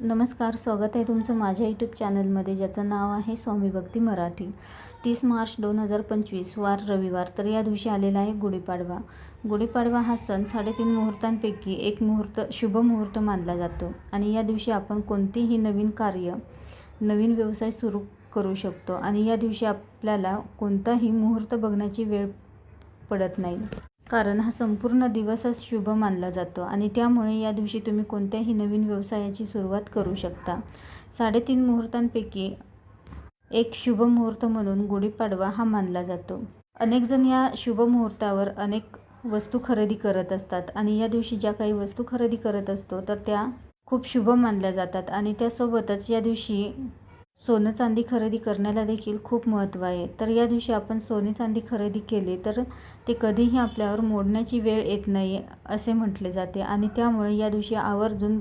नमस्कार स्वागत आहे तुमचं माझ्या यूट्यूब चॅनलमध्ये ज्याचं नाव आहे स्वामी भक्ती मराठी. तीस मार्च दोन हजार पंचवीस वार रविवार. तर या दिवशी आलेला आहे गुढीपाडवा. गुढीपाडवा हा सण साडेतीन मुहूर्तांपैकी एक मुहूर्त शुभ मुहूर्त मानला जातो. आणि या दिवशी आपण कोणतीही नवीन कार्य नवीन व्यवसाय सुरू करू शकतो. आणि या दिवशी आपल्याला कोणताही मुहूर्त बघण्याची वेळ पडत नाही. कारण हा संपूर्ण दिवसच शुभ मानला जातो आणि त्यामुळे या दिवशी तुम्ही कोणत्याही नवीन व्यवसायाची सुरुवात करू शकता. साडेतीन मुहूर्तांपैकी एक शुभ मुहूर्त म्हणून गुढीपाडवा हा मानला जातो. अनेकजण या शुभ मुहूर्तावर अनेक वस्तू खरेदी करत असतात आणि या दिवशी ज्या काही वस्तू खरेदी करत असतो तर त्या खूप शुभ मानल्या जातात आणि त्यासोबतच या दिवशी सोनं चांदी खरेदी करण्याला देखील खूप महत्त्व आहे. तर या दिवशी आपण सोने चांदी खरेदी केले तर ते कधीही आपल्यावर मोडण्याची वेळ येत नाही असे म्हटले जाते. आणि त्यामुळे या दिवशी आवर्जून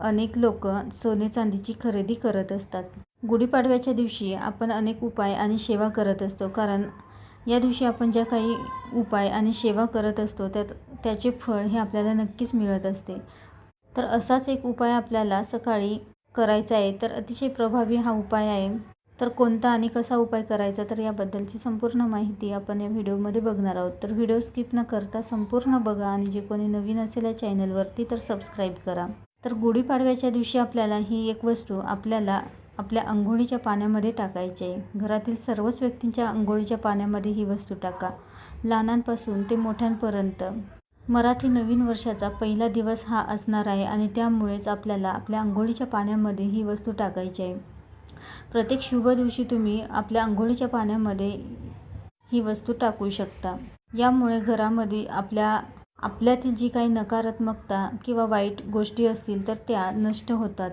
अनेक लोक सोने चांदीची खरेदी करत असतात. गुढीपाडव्याच्या दिवशी आपण अनेक उपाय आणि सेवा करत असतो. कारण या दिवशी आपण ज्या काही उपाय आणि सेवा करत असतो त्यात त्याचे फळ हे आपल्याला नक्कीच मिळत असते. तर असाच एक उपाय आपल्याला सकाळी करायचा आहे तर अतिशय प्रभावी हा उपाय आहे. तर कोणता आणि कसा उपाय करायचा तर याबद्दलची संपूर्ण माहिती आपण या व्हिडिओमध्ये बघणार आहोत. तर व्हिडिओ स्किप न करता संपूर्ण बघा आणि जे कोणी नवीन असेल या चॅनलवरती तर सबस्क्राईब करा. तर गुढीपाडव्याच्या दिवशी आपल्याला ही एक वस्तू आपल्याला आपल्या अंघोळीच्या पाण्यामध्ये टाकायची आहे. घरातील सर्वच व्यक्तींच्या अंघोळीच्या पाण्यामध्ये ही वस्तू टाका. लहानांपासून ते मोठ्यांपर्यंत. मराठी नवीन वर्षाचा पहिला दिवस हा असणार आहे आणि त्यामुळेच आपल्याला आपल्या अंघोळीच्या पाण्यामध्ये ही वस्तू टाकायची आहे. प्रत्येक शुभ दिवशी तुम्ही आपल्या अंघोळीच्या पाण्यामध्ये ही वस्तू टाकू शकता. यामुळे घरामध्ये आपल्या आपल्यातील जी काही नकारात्मकता किंवा वाईट गोष्टी असतील तर त्या नष्ट होतात.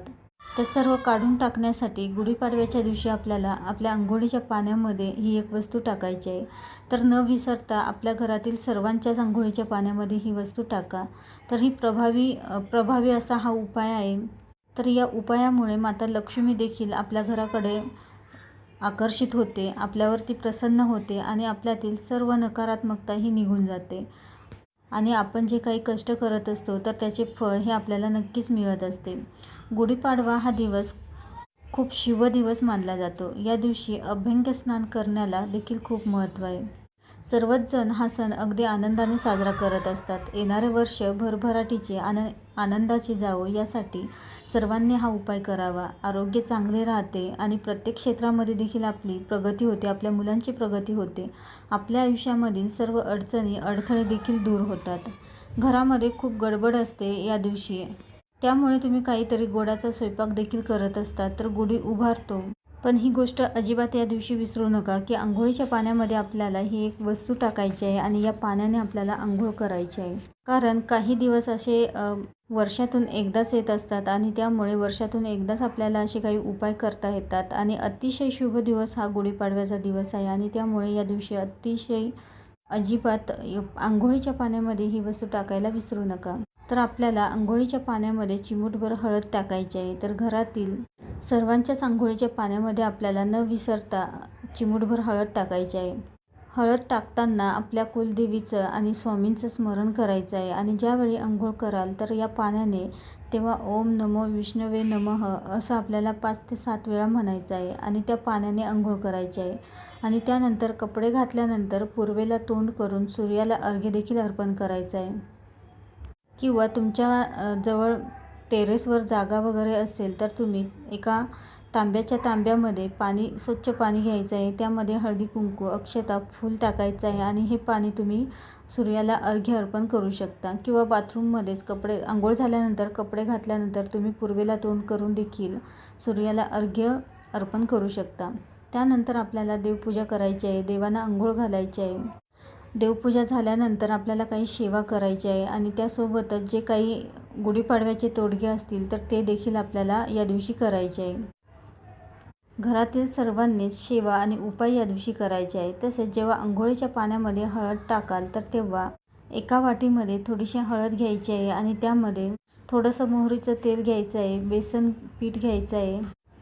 ते सर्व काढून टाकण्यासाठी गुढीपाडव्याच्या दिवशी आपल्याला आपल्या अंघोळीच्या पाण्यामध्ये ही एक वस्तू टाकायची आहे. तर न विसरता आपल्या घरातील सर्वांच्याच अंघोळीच्या पाण्यामध्ये ही वस्तू टाका. तर ही प्रभावी प्रभावी असा हा उपाय आहे. तर या उपायामुळे माता लक्ष्मी देखील आपल्या घराकडे आकर्षित होते आपल्यावरती प्रसन्न होते आणि आपल्यातील सर्व नकारात्मकता ही निघून जाते. आणि आपण जे काही कष्ट करत असतो तर त्याचे फळ हे आपल्याला नक्कीच मिळत असते. गुढीपाडवा हा दिवस खूप शिव दिवस मानला जातो. या दिवशी अभ्यंग स्नान करण्याला देखील खूप महत्त्व आहे. सर्वच जण हा सण अगदी आनंदाने साजरा करत असतात. येणारे वर्ष भरभराटीचे आन आनंदाचे जावो यासाठी सर्वांनी हा उपाय करावा. आरोग्य चांगले राहते आणि प्रत्येक क्षेत्रामध्ये देखील आपली प्रगती होते आपल्या मुलांची प्रगती होते. आपल्या आयुष्यामधील सर्व अडचणी अडथळे देखील दूर होतात. घरामध्ये खूप गडबड असते या दिवशी. त्यामुळे तुम्ही काहीतरी गोडाचा स्वयंपाक देखील करत असतात तर गुढी उभारतो. पण ही गोष्ट अजिबात या दिवशी विसरू नका की आंघोळीच्या पाण्यामध्ये आपल्याला ही एक वस्तू टाकायची आहे आणि या पाण्याने आपल्याला आंघोळ करायची आहे. कारण काही दिवस असे वर्षातून एकदाच येत असतात आणि त्यामुळे वर्षातून एकदाच आपल्याला असे काही उपाय करता येतात. आणि अतिशय शुभ दिवस हा गुढीपाडव्याचा दिवस आहे आणि त्यामुळे या दिवशी अतिशय अजिबात आंघोळीच्या पाण्यामध्ये ही वस्तू टाकायला विसरू नका. तर आपल्याला आंघोळीच्या पाण्यामध्ये चिमूटभर हळद टाकायची आहे. तर घरातील सर्वांच्याच आंघोळीच्या पाण्यामध्ये आपल्याला न विसरता चिमूटभर हळद टाकायची आहे. हळद टाकताना आपल्या कुलदेवीचं आणि स्वामींचं स्मरण करायचं आहे आणि ज्यावेळी आंघोळ कराल तर या पाण्याने तेव्हा ओम नमो विष्णवे नमः असं आपल्याला पाच ते सात वेळा म्हणायचं आहे आणि त्या पाण्याने आंघोळ करायची आहे. आणि त्यानंतर कपडे घातल्यानंतर पूर्वेला तोंड करून सूर्याला अर्घ्यदेखील अर्पण करायचं आहे. किंवा तुमच्या जवळ टेरेसवर जागा वगैरे असेल तर तुम्ही एका तांब्याच्या तांब्यामध्ये पाणी स्वच्छ पाणी घ्यायचं आहे. त्यामध्ये हळदी कुंकू अक्षता फूल टाकायचं आहे आणि हे पाणी तुम्ही सूर्याला अर्घ्य अर्पण करू शकता. किंवा बाथरूममध्येच कपडे आंघोळ झाल्यानंतर कपडे घातल्यानंतर तुम्ही पूर्वेला तोंड करून देखील सूर्याला अर्घ्य अर्पण करू शकता. त्यानंतर आपल्याला देवपूजा करायची आहे देवांना आंघोळ घालायची आहे. देवपूजा झाल्यानंतर आपल्याला काही सेवा करायची आहे आणि त्यासोबतच जे काही गुढीपाडव्याचे तोडगे असतील तर ते देखील आपल्याला या दिवशी करायचे आहे. घरातील सर्वांनीच सेवा आणि उपाय या दिवशी करायचे आहे. तसेच जेव्हा आंघोळीच्या पाण्यामध्ये हळद टाकाल तर तेव्हा एका वाटीमध्ये थोडीशी हळद घ्यायची आहे आणि त्यामध्ये थोडंसं मोहरीचं तेल घ्यायचं आहे बेसन पीठ घ्यायचं आहे.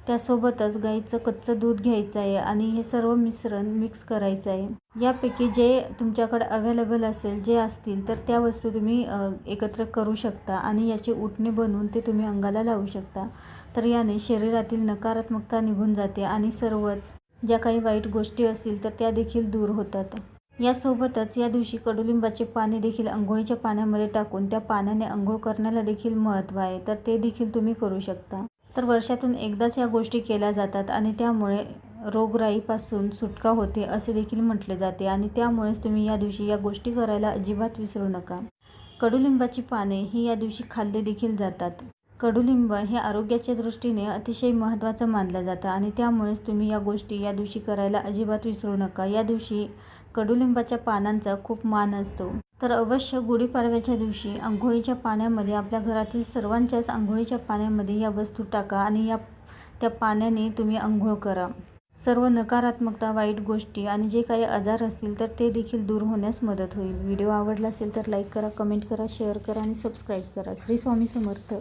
त्यासोबतच गाईचं कच्चं दूध घ्यायचं आहे आणि हे सर्व मिश्रण मिक्स करायचं आहे. यापैकी जे तुमच्याकडे अवेलेबल असेल जे असतील तर त्या वस्तू तुम्ही एकत्र करू शकता आणि याचे उटणे बनवून ते तुम्ही अंगाला लावू शकता. तर याने शरीरातील नकारात्मकता निघून जाते आणि सर्वच ज्या काही वाईट गोष्टी असतील तर त्या देखील दूर होतात. यासोबतच या दिवशी कडुलिंबाचे पाने देखील अंघोळीच्या पाण्यामध्ये टाकून त्या पाण्याने अंघोळ करण्याला देखील महत्त्व आहे तर ते देखील तुम्ही करू शकता. तर वर्षातून एकदाच या गोष्टी केल्या जातात आणि त्यामुळे रोगराईपासून सुटका होते असे देखील म्हटले जाते आणि त्यामुळेच तुम्ही या दिवशी या गोष्टी करायला अजिबात विसरू नका. कडुलिंबाची पाने ही या दिवशी खाल्ले देखील जातात. कडुलिंब हे आरोग्याच्या दृष्टीने अतिशय महत्त्वाचं मानलं जातं आणि त्यामुळेच तुम्ही या गोष्टी या दिवशी करायला अजिबात विसरू नका. या दिवशी कडुलिंबाच्या पानांचा खूप मान असतो. तर अवश्य गुढीपाडव्याच्या दिवशी आंघोळीच्या पाण्यामध्ये आपल्या घरातील सर्वांच्याच आंघोळीच्या पाण्यामध्ये या वस्तू टाका आणि या त्या पाण्याने तुम्ही आंघोळ करा. सर्व नकारात्मकता वाईट गोष्टी आणि जे काही आजार असतील तर ते देखील दूर होण्यास मदत होईल. व्हिडिओ आवडला असेल तर लाईक करा कमेंट करा शेअर करा आणि सबस्क्राईब करा. श्री स्वामी समर्थ.